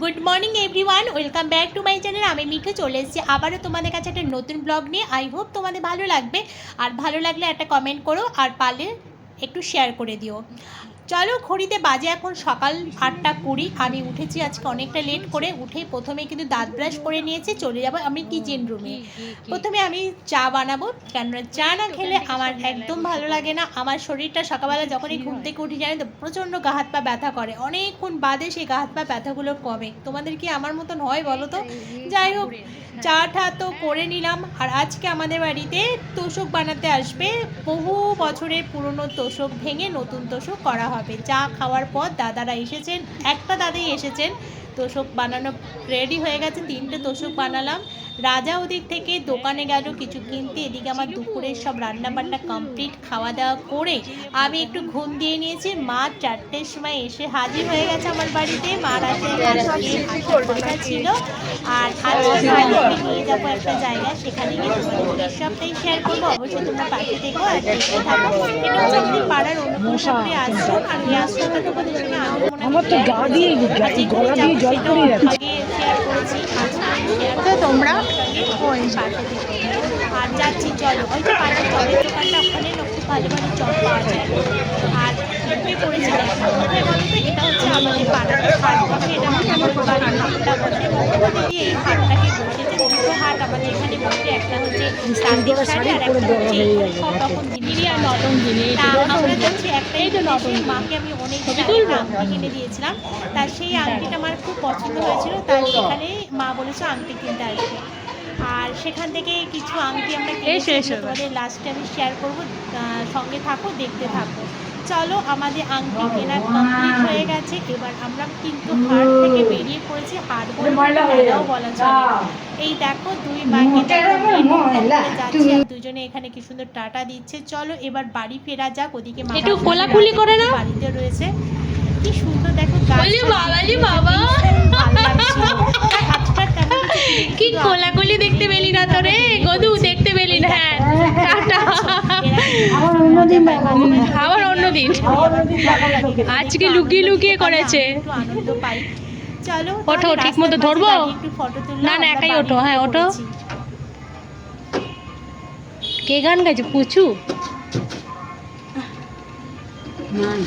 Good morning everyone welcome back to my channel আমি মিঠু চলে এসেছি। আবারও তোমাদের কাছে একটা নতুন ব্লগ নিয়ে। আই হোপ তোমাদের ভালো লাগবে। আর ভালো লাগলে একটা কমেন্ট করো। আর পারলে একটু শেয়ার করে দিও। চলো ঘড়িতে বাজে এখন সকাল আটটা কুড়ি। আমি উঠেছি আজকে অনেকটা লেট করে উঠে প্রথমে কিন্তু দাঁত ব্রাশ করে নিয়েছি চলে যাব আমি কিচেন রুমে প্রথমে আমি চা বানাবো কেননা চা না খেলে আমার একদম ভালো লাগে না। আমার শরীরটা সকালবেলা যখনই ঘুম থেকে উঠি জানি তো প্রচণ্ড গা হাত পা ব্যথা করে। অনেকক্ষণ বাদে সেই গা হাত পা ব্যথাগুলো কমে। তোমাদের কি আমার মতন হয় বলো তো? যাই হোক চা টা তো করে নিলাম। আর আজকে আমাদের বাড়িতে তোষক বানাতে আসবে। বহু বছরের পুরনো তোষক ভেঙে নতুন তোষক করা হবে। চা খাওয়ার পর দাদারা এসেছেন, একটা দাদাই এসেছেন, তোষক বানানো রেডি হয়ে গেছে, তিনটে তোষক বানালাম। রাজা ওদিক থেকে দোকানে গেল, কিছু কিনতে। এদিকে আমার দুপুরের সব রান্না বান্না কমপ্লিট খাওয়া দাওয়া করে আমি একটু ঘুম দিয়ে নিয়েছি। মা চারটের সময় এসে হাজির হয়ে গেছে আমার বাড়িতে। মা রাতে কথা ছিল। আর নিয়ে যাব একটা জায়গায়, সেখানে গিয়ে শেয়ার করব। অবশ্যই তোমরা পাশে দেখো আর দেখতে থাকো। পাড়ার অনুকূল সামনে আশ্রম। আর এই তোমাদের সঙ্গে আমার তো গা দিয়ে গলা দিয়ে জল পড়ে যাচ্ছে। তো তোমরা? ওই আর যাচ্ছি চলো। ওই যে পাশের চপের দোকানটা ওখানে খুব ভালো ভালো চপ পাওয়া যায়। আর ঢুকে পড়েছি এটা হচ্ছে আমাদের পাড়ার এটা মঙ্গলবারের হাটটা বসে মঙ্গলবার দিয়ে এই হাটটাকে বসেছে আমাদের এখানে বসে একটা হচ্ছে চান্দির শাড়ি আর একটা হচ্ছে সব রকম জিনিস আর নতুন জিনিস আমরা যাচ্ছি একটাই তো নতুন মাকে আমি অনেক আংটি কিনে দিয়েছিলাম। তা সেই আংটিটা আমার খুব পছন্দ হয়েছিল। তাই সেখানে মা বলেছে আংটি কিনতে আসবে। আর সেখান থেকে কিছু আংটি আমরা তোমাদের লাস্টে আমি শেয়ার করব। সঙ্গে থাকো দেখতে থাকো। চলো আমাদের আংটি কেনা কমপ্লিট হয়ে গেছে। এবার আমরা কিন্তু হাট থেকে বেরিয়ে পড়েছি। হাট বলে মেলাও বলা চলে। এই দেখো দুই আর দুজনে এখানে কি সুন্দর টাটা দিচ্ছে। চলো এবার বাড়ি ফেরা যাক ওদিকে মা একটু কোলাকুলি করে না? বাড়িতে রয়েছে। কি সুন্দর দেখো বাবা কি কোলাকুলি দেখতে পেলি না তো রে গদু দেখতে পেলি না। হ্যাঁ টাটা। আবার অন্যদিন আজকে লুকিয়ে লুকিয়ে করেছে। আনন্দ পাই। চলো ওঠো, ঠিক মতো ধরবো? না, না, একাই ওঠো, হ্যাঁ, ওঠো। কে গান গাইছে? পুচু?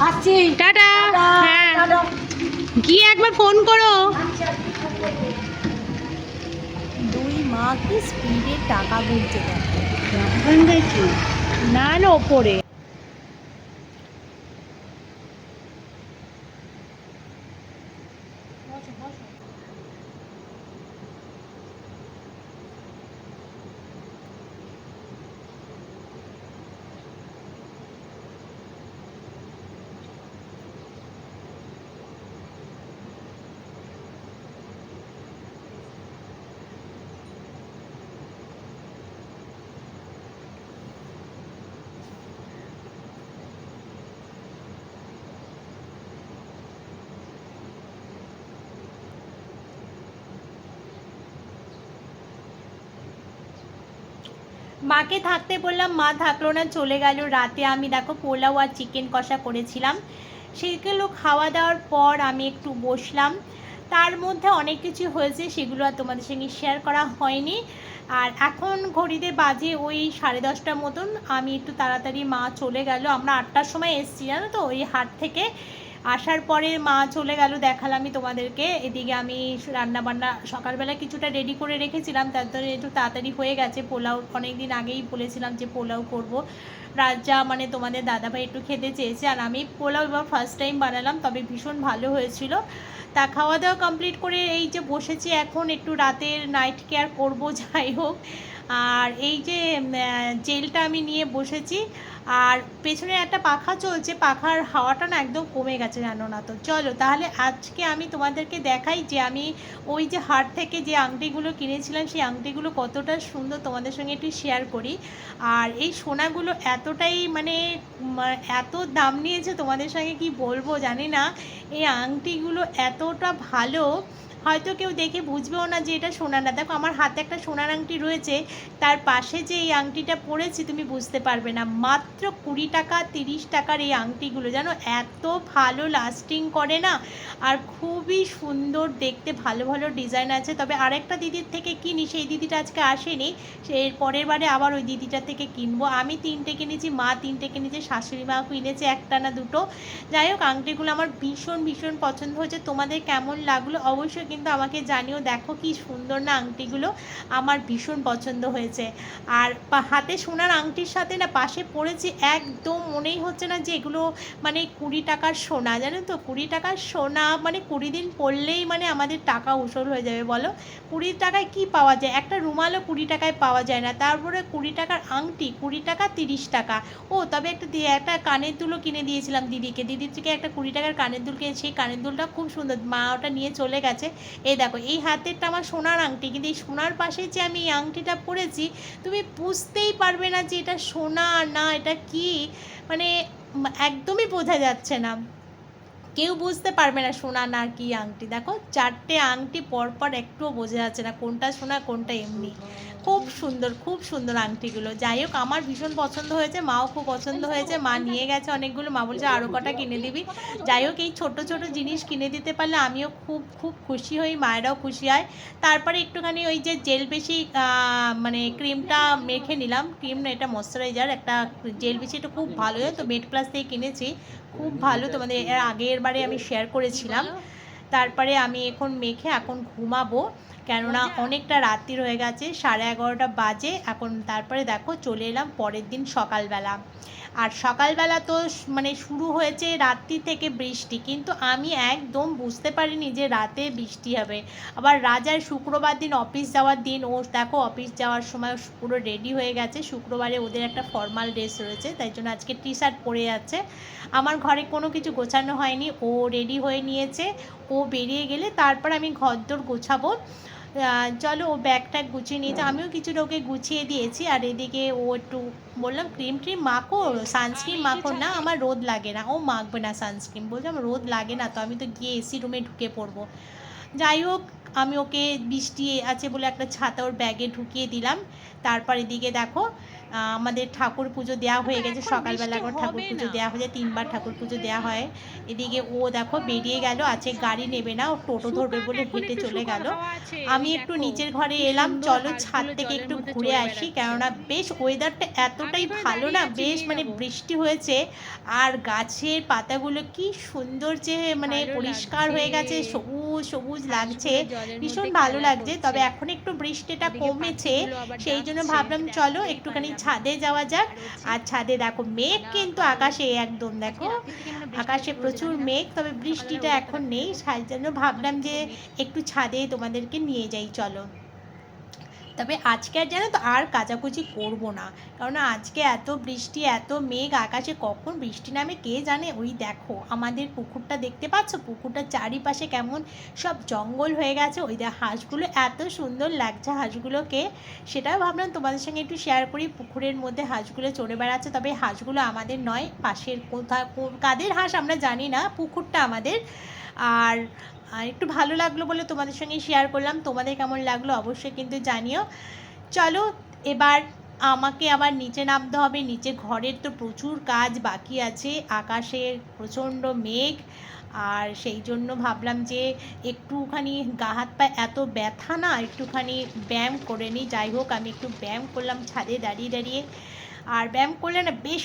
আসছি। টাটা। হ্যাঁ। গিয়ে একবার ফোন করো। দুই মা কি স্পিডে টাকা দেখো? না না ওপরে। মাকে থাকতে বললাম, মা থাকল না, চলে গেল রাতে। আমি দেখো পোলাও আর চিকেন কষা করেছিলাম। সেগুলো খাওয়া দাওয়ার পর আমি একটু বসলাম। তার মধ্যে অনেক কিছু হয়েছে, সেগুলো আর তোমাদের সঙ্গে শেয়ার করা হয়নি। আর এখন ঘড়িতে বাজে ওই সাড়ে দশটার মতন। আমি একটু তাড়াতাড়ি মা চলে গেল। আমরা আটটার সময় এসেছি, জানো তো? ওই হাট থেকে। আসার পরে মা চলে গেল দেখালামই তোমাদেরকে। এদিকে আমি রান্নাবান্না সকালবেলা কিছুটা রেডি করে রেখেছিলাম, তার তারপরে একটু তাড়াতাড়ি হয়ে গেছে। পোলাও অনেক দিন আগেই বলেছিলাম যে পোলাও করব। রাজা মানে তোমাদের দাদাভাই একটু খেতে চেয়েছে, আর আমি পোলাও এবার ফার্স্ট টাইম বানালাম, তবে ভীষণ ভালো হয়েছিল। তা খাওয়া দাওয়া কমপ্লিট করে এই যে বসেছি, এখন একটু রাতের নাইট কেয়ার করব, যাই হোক। আর এই যে জেলটা আমি নিয়ে বসেছি। আর পেছনে একটা পাখা চলছে, পাখার হাওয়াটা না একদম কমে গেছে, জানো না তো। চলো, তাহলে আজকে আমি তোমাদেরকে দেখাই যে আমি ওই যে হাট থেকে যে আংটিগুলো কিনেছিলাম, সেই আংটিগুলো কতটা সুন্দর তোমাদের সঙ্গে একটু শেয়ার করি। আর এই সোনাগুলো এতটাই মানে এত দাম নিয়েছে তোমাদের সঙ্গে কি বলব জানি না। এই আংটিগুলো এতটা ভালো হয়তো কেউ দেখে বুঝবেও না যে এটা সোনার। না দেখো, আমার হাতে একটা সোনার আংটি রয়েছে, তার পাশে যে এই আংটিটা পরেছি, তুমি বুঝতে পারবে না। মাত্র কুড়ি টাকা, তিরিশ টাকার এই আংটিগুলো, জানো? এত ভালো লাস্টিং করে না, আর খুবই সুন্দর দেখতে, ভালো ভালো ডিজাইন আছে। তবে আরেকটা দিদির থেকে কিনি, সেই দিদিটা আজকে আসেনি। এর পরের বারে আবার ওই দিদিটার থেকে কিনবো। আমি তিনটে কিনেছি, মা তিনটে কিনেছে, শাশুড়ি মা কিনেছে একটা না দুটো। যাই হোক, আংটিগুলো আমার ভীষণ ভীষণ পছন্দ হয়েছে। তোমাদের কেমন লাগল? অবশ্যই কিন্তু আমাকে জানিও, দেখো কি সুন্দর না আংটিগুলো আমার ভীষণ পছন্দ হয়েছে। আর হাতে সোনার আংটির সাথে না পাশে পড়েছি একদম মনেই হচ্ছে না যে এগুলো মানে কুড়ি টাকার সোনা, জানো তো? কুড়ি টাকার সোনা মানে কুড়ি দিন পরলেই মানে আমাদের টাকা উসল হয়ে যাবে, বলো? কুড়ি টাকায় কি পাওয়া যায়? একটা রুমালও কুড়ি টাকায় পাওয়া যায় না। তারপরে কুড়ি টাকার আংটি, কুড়ি টাকা তিরিশ টাকা। ও, তবে একটা একটা কানের দুলও কিনে দিয়েছিলাম দিদিকে। দিদির থেকে একটা কুড়ি টাকার কানের দুল কিনে, সেই কানের দুলটা খুব সুন্দর, মা ওটা নিয়ে চলে গেছে। এই দেখো, এই হাতেরটা আমার সোনার আংটি, কিন্তু এই সোনার পাশে যে আমি এই আংটিটা পরেছি, তুমি বুঝতেই পারবে না যে এটা সোনা না এটা কি। মানে একদমই বোঝা যাচ্ছে না। কেউ বুঝতে পারবে না সোনা না কি আংটি। দেখো, চারটে আংটি পরপর একটুও বোঝা যাচ্ছে না কোনটা সোনা, কোনটা এমনি। খুব সুন্দর খুব সুন্দর আংটিগুলো। যাই হোক, আমার ভীষণ পছন্দ হয়েছে, মাও খুব পছন্দ হয়েছে, মা নিয়ে গেছে অনেকগুলো, মা বলছে আরও কটা কিনে দিবি। যাই হোক, এই ছোট ছোট জিনিস কিনে দিতে পারলে আমিও খুব খুব খুশি হই, মায়েরাও খুশি হয়। তারপরে একটুখানি ওই যে জেল বেশি মানে ক্রিমটা মেখে নিলাম। ক্রিম না, এটা ময়শ্চারাইজার, একটা জেল বেশি, এটা খুব ভালো, তো মেড প্লাস থেকে কিনেছি। খুব ভালো তোমাদের এর আগের বারে আমি শেয়ার করেছিলাম। তারপরে আমি এখন মেখে, এখন ঘুমাবো। কেননা অনেকটা রাত্রি হয়ে গেছে সাড়ে এগারোটা বাজে। এখন তারপরে দেখো চলে এলাম পরের দিন সকালবেলা। আর সকালবেলা তো মানে শুরু হয়েছে রাত্রি থেকে বৃষ্টি। কিন্তু আমি একদম বুঝতে পারিনি যে রাতে বৃষ্টি হবে। আবার রাজার শুক্রবার দিন অফিস যাওয়ার দিন ও দেখো অফিস যাওয়ার সময় পুরো রেডি হয়ে গেছে। শুক্রবারে ওদের একটা ফর্মাল ড্রেস রয়েছে তাই জন্য আজকে টি শার্ট পরে যাচ্ছে আমার ঘরে কোনো কিছু গোছানো হয়নি ও রেডি হয়ে নিয়েছে। ও বেরিয়ে গেলে তারপর আমি ঘরদোর গোছাবো। আহ, চলো ও ব্যাগ ট্যাগ গুছিয়ে নিয়েছে। আমিও কিছুটা ওকে গুছিয়ে দিয়েছি। আর এদিকে ও একটু বললাম ক্রিম ট্রিম মাখো? সানস্ক্রিন মাখো না? আমার রোদ লাগে না। ও মাখবে না সানস্ক্রিন। বলছে আমার রোদ লাগে না তো আমি তো গিয়ে এসি রুমে ঢুকে পড়ব। যাই হোক আমি ওকে বৃষ্টি আছে বলে একটা ছাতা ওর ব্যাগে ঢুকিয়ে দিলাম। তারপর এদিকে দেখো আমাদের ঠাকুর পুজো দেওয়া হয়ে গেছে। এখন সকালবেলা করে ঠাকুর পুজো দেওয়া হয়ে যায় তিনবার ঠাকুর পুজো দেওয়া হয়। এদিকে ও দেখো বেরিয়ে গেল আছে গাড়ি নেবে না ও টোটো ধরবে বলে হেঁটে চলে গেল। আমি একটু নিচের ঘরে এলাম চলো ছাদ থেকে একটু ঘুরে আসি কেননা বেশ ওয়েদারটা এতটাই ভালো না বেশ মানে বৃষ্টি হয়েছে। আর গাছের পাতাগুলো কি সুন্দর যে মানে পরিষ্কার হয়ে গেছে সবুজ সবুজ লাগছে। ভীষণ ভালো লাগছে তবে এখন একটু বৃষ্টিটা কমেছে। সেই জন্য ভাবলাম চলো একটুখানি। ছাদে যাওয়া যাক। আর ছাদে দেখো মেঘ কিন্তু আকাশে একদম দেখো আকাশে প্রচুর মেঘ তবে বৃষ্টিটা এখন নেই সেই জন্য ভাবলাম যে একটু ছাদে তোমাদেরকে নিয়ে যাই চলো। তবে আজকে আর জানো তো আর কাচাকুচি করব না। কারণ আজকে এত বৃষ্টি, এত মেঘ, আকাশে কখন বৃষ্টি নামে কে জানে? ওই দেখো, আমাদের পুকুরটা দেখতে পাচ্ছ? পুকুরটার চারিপাশে কেমন সব জঙ্গল হয়ে গেছে। ওই দেখ, হাঁসগুলো এত সুন্দর লাগছে হাঁসগুলোকে। সেটাও ভাবলাম তোমাদের সঙ্গে একটু শেয়ার করি। পুকুরের মধ্যে হাঁসগুলো চড়ে বেড়াচ্ছে। তবে হাঁসগুলো আমাদের নয়, পাশের কোথা কাদের হাঁস আমরা জানি না। পুকুরটা আমাদের। আর আর একটু ভালো লাগল বলে তোমাদের সঙ্গে শেয়ার করলাম। তোমাদের কেমন লাগল অবশ্যই কিন্তু জানিও। চলো, এবার আমাকে আবার নিচে নামতে হবে। নিচে ঘরের তো প্রচুর কাজ বাকি আছে। আকাশের প্রচণ্ড মেঘ। আর সেই জন্য ভাবলাম যে একটুখানি গা হাত পা এত ব্যথা না, একটুখানি ব্যায়াম করে নিই। যাই হোক, আমি একটু ব্যায়াম করলাম ছাদে দাঁড়িয়ে দাঁড়িয়ে। আর ব্যায়াম করলে না বেশ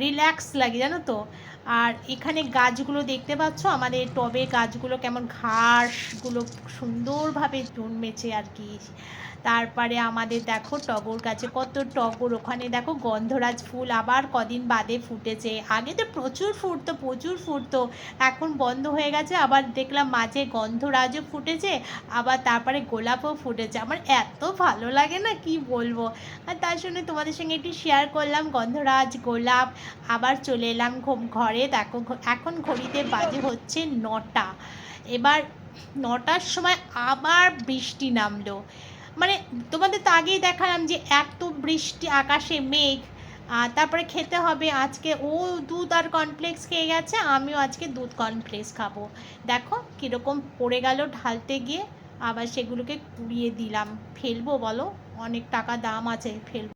রিল্যাক্স লাগে, জানো তো? আর এখানে গাছগুলো দেখতে পাচ্ছ? আমাদের টবে গাছগুলো কেমন ঘাসগুলো সুন্দরভাবে জন্মেছে আর কি। তারপরে আমাদের দেখো টগর গাছে কত টগর। ওখানে দেখো গন্ধরাজ ফুল আবার কদিন বাদে ফুটেছে। আগে তো প্রচুর ফুটতো প্রচুর ফুটতো। এখন বন্ধ হয়ে গেছে। আবার দেখলাম মাঝে গন্ধরাজও ফুটেছে, আবার তারপরে গোলাপও ফুটেছে। আমার এত ভালো লাগে না কি বলব। আর তার জন্য তোমাদের সঙ্গে একটু শেয়ার করলাম। গন্ধরাজ, গোলাপ, আবার চলে এলাম ঘ- ঘরে দেখো এখন ঘড়িতে বাজে হচ্ছে নটা। এবার নটার সময় আবার বৃষ্টি নামলো। মানে তোমাদের তো আগেই দেখালাম যে এত বৃষ্টি, আকাশে মেঘ আর তারপরে খেতে হবে আজকে। ও দুধ আর কর্নফ্লেক্স খেয়ে গেছে, আমিও আজকে দুধ কর্নফ্লেক্স খাব। দেখো কীরকম পড়ে গেল ঢালতে গিয়ে, আবার সেগুলোকে কুড়িয়ে দিলাম। ফেলব বলো? অনেক টাকা দাম আছে, ফেলব।